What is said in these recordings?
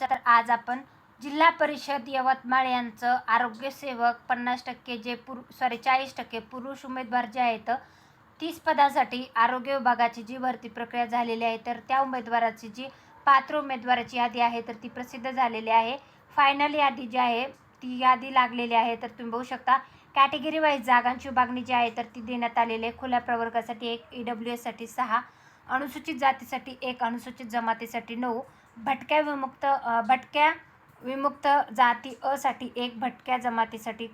तर आज आपण जिल्हा परिषद यवतमाळ यांचं आरोग्यसेवक पन्नास टक्के जे पुरु सॉरी चाळीस टक्के पुरुष उमेदवार जे आहेत तीस पदासाठी आरोग्य विभागाची जी भरती प्रक्रिया झालेली आहे तर त्या उमेदवाराची जी पात्र उमेदवाराची यादी आहे तर ती प्रसिद्ध झालेली आहे. फायनल यादी जी आहे ती यादी लागलेली आहे तर तुम्ही बघू शकता. कॅटेगरी वाईज जागांची विभागणी जी आहे तर ती देण्यात आलेली आहे. खुल्या प्रवर्गासाठी एक ई डब्ल्यू एससाठी सहा अनुसूचित जातीसाठी एक अनुसूचित जमातीसाठी नऊ भटक्या विमुक्त भटक्या विमुक्त जाती असाठी एक भटक्या जमातीसाठी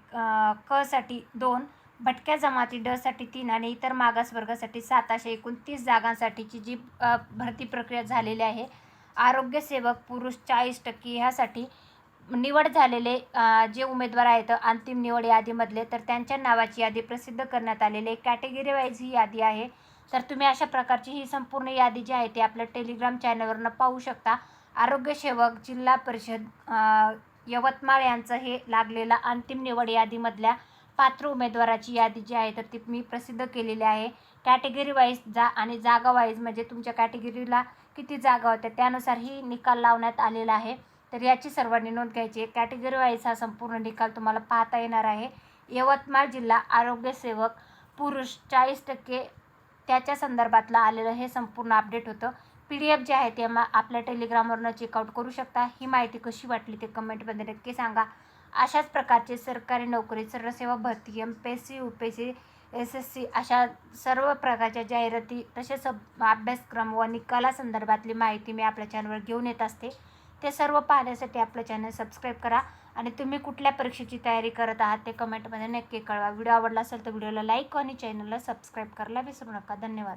क साठी दोन भटक्या जमाती ड साठी तीन आणि इतर मागासवर्गासाठी सात अशा एकोणतीस जागांसाठीची जी भरती प्रक्रिया झालेली आहे. आरोग्यसेवक पुरुष चाळीस टक्के ह्यासाठी निवड झालेले जे उमेदवार आहेत अंतिम निवड यादीमधले तर त्यांच्या नावाची यादी प्रसिद्ध करण्यात आलेली आहे. कॅटेगरी वाईज ही यादी आहे. तर तुम्ही अशा प्रकारची ही संपूर्ण यादी जी आहे ती आपल्या टेलिग्राम चॅनलवरनं पाहू शकता. आरोग्यसेवक जिल्हा परिषद यवतमाळ यांचं हे लागलेलं अंतिम निवड यादीमधल्या पात्र उमेदवाराची यादी जी आहे तर ती मी प्रसिद्ध केलेली आहे. कॅटेगरी वाईज जा आणि जागा वाईज म्हणजे तुमच्या कॅटेगरीला किती जागा होत्या त्यानुसार ही निकाल लावण्यात आलेला आहे. तर याची सर्वांनी नोंद घ्यायची आहे. कॅटेगरी वाईज हा संपूर्ण निकाल तुम्हाला पाहता येणार आहे. यवतमाळ जिल्हा आरोग्यसेवक पुरुष चाळीस टक्के त्याच्या संदर्भातलं आलेलं हे संपूर्ण अपडेट होतं. पी डी एफ जे आहे ते मग आपल्या टेलिग्रामवरनं चेकआउट करू शकता. ही माहिती कशी वाटली ते कमेंटमध्ये नक्की सांगा. अशाच प्रकारचे सरकारी नोकरी सरसेवा भरती M P S C U P S C S S C अशा सर्व प्रकारच्या जाहिराती तसेच अभ्यासक्रम व निकालासंदर्भातली माहिती मी आपल्या चॅनलवर घेऊन येत असते. ते सर्व पाहण्यासाठी आपलं चॅनल सबस्क्राईब करा. आणि तुम्ही कुठल्या परीक्षेची तयारी करत आहात ते कमेंटमध्ये नक्की कळवा. व्हिडिओ आवडला असेल तर व्हिडिओला लाईक आणि चॅनलला सबस्क्राईब करायला विसरू नका. धन्यवाद.